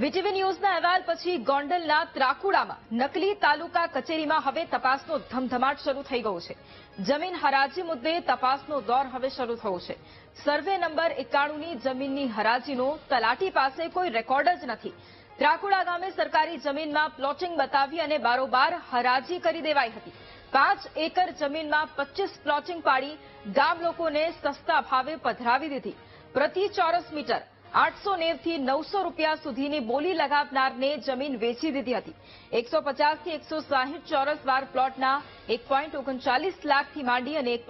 VTV ન્યૂઝના અહેવાલ પછી ગોંડલના ત્રાકુડામાં, નકલી તાલુકા કચેરીમાં હવે તપાસનો ધમધમાટ શરૂ થઈ ગયો છે. જમીન હરાજી મુદ્દે તપાસનો દોર હવે શરૂ થયો છે. સર્વે નંબર એકાણુંની જમીનની હરાજીનો તલાટી પાસે કોઈ રેકોર્ડ જ નથી. ત્રાકુડા ગામે સરકારી જમીનમાં પ્લોટિંગ બતાવી અને બારોબાર હરાજી કરી દેવાઈ હતી. પાંચ એકર જમીનમાં પચીસ પ્લોટિંગ પાડી ગામ લોકોને સસ્તા ભાવે પધરાવી દીધી. પ્રતિ ચોરસ મીટર આઠસો થી નવસો રૂપિયા સુધીની બોલી લગાવનારને જમીન વેચી દીધી હતી. એકસો થી એકસો ચોરસ વાર પ્લોટના એક પોઈન્ટ લાખથી માંડી અને એક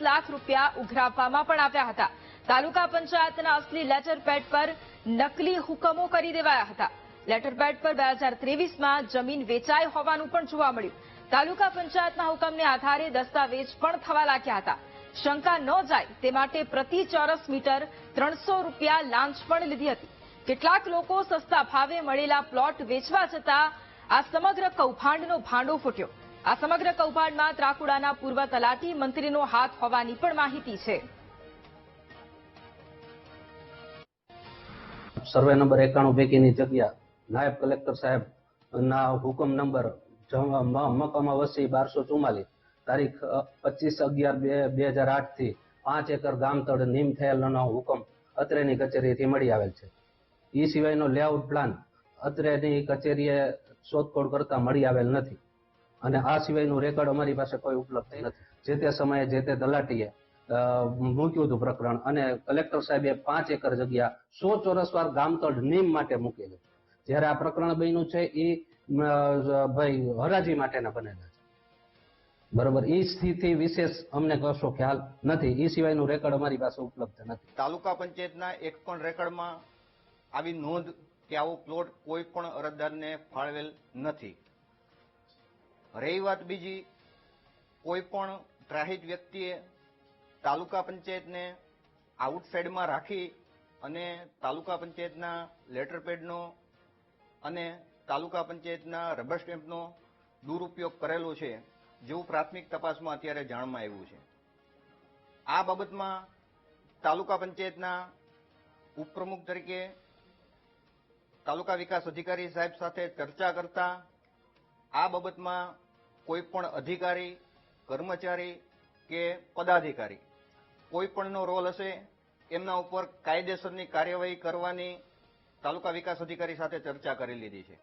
લાખ રૂપિયા ઉઘરાવવામાં પણ આવ્યા હતા. તાલુકા પંચાયતના અસલી લેટર પેડ પર નકલી હુકમો કરી દેવાયા હતા. લેટર પેડ પર બે હજાર ત્રેવીસમાં જમીન વેચાઈ હોવાનું પણ જોવા મળ્યું. તાલુકા પંચાયતના હુકમને આધારે દસ્તાવેજ પણ થવા લાગ્યા હતા. શંકા ન જાય તે માટે પ્રતિ ચોરસ મીટર ત્રણસો રૂપિયા લાંચ પણ લીધી હતી. કેટલાક લોકો સસ્તા ભાવે મળેલા પ્લોટ વેચવા જતા આ સમગ્ર કૌભાંડનો ભાંડો ફૂટ્યો. આ સમગ્ર કૌભાંડમાં ત્રાકુડાના પૂર્વ તલાટી મંત્રીનો હાથ હોવાની પણ માહિતી છે. સર્વે નંબર એકાણું પૈકીની જગ્યા. નાયબ કલેક્ટર સાહેબ, ના હુકમ નંબર મકમ વસી બારસો ચુમ્માલીસ તારીખ પચીસ અગિયાર બે બે હજાર આઠથી પાંચ એકર ગામતળ નીમ થયેલનો હુકમ અત્રેની કચેરીથી મળી આવેલ છે. એ સિવાયનો લેઆઉટ પ્લાન અત્રેની કચેરીએ શોધખોળ કરતા મળી આવેલ નથી અને આ સિવાયનું રેકોર્ડ અમારી પાસે કોઈ ઉપલબ્ધ નથી. જે તે સમયે જે તે તલાટીએ મૂક્યું હતું પ્રકરણ અને કલેક્ટર સાહેબે પાંચ એકર જગ્યા સો ચોરસ વાર ગામતળ નીમ માટે મૂકેલી. જ્યારે આ પ્રકરણ બન્યું છે એ ભાઈ હરાજી માટેના બનેલા બરોબર? એ સ્થિતિ વિશેષ અમને કશો ખ્યાલ નથી. એ સિવાયનું રેકોર્ડ અમારી પાસે ઉપલબ્ધ નથી. તાલુકા પંચાયતના એક પણ રેકર્ડમાં આવી નોંધ કે આવો પ્લોટ કોઈ પણ અરજદારને ફાળવેલ નથી. રહી વાત બીજી, કોઈ પણ ત્રાહિત વ્યક્તિએ તાલુકા પંચાયતને આઉટસાઇડમાં રાખી અને તાલુકા પંચાયતના લેટર પેડનો અને તાલુકા પંચાયતના રબર સ્ટેમ્પનો દુરુપયોગ કરેલો છે. જેવું પ્રાથમિક તપાસમાં અત્યારે જાણમાં આવ્યું છે. આ બાબતમાં તાલુકા પંચાયતના ઉપપ્રમુખ તરીકે તાલુકા વિકાસ અધિકારી સાહેબ સાથે ચર્ચા કરતા આ બાબતમાં કોઈ પણ અધિકારી, કર્મચારી કે પદાધિકારી કોઈ પણનો રોલ હશે એમના ઉપર કાયદેસરની કાર્યવાહી કરવાની તાલુકા વિકાસ અધિકારી સાથે ચર્ચા કરી લીધી છે.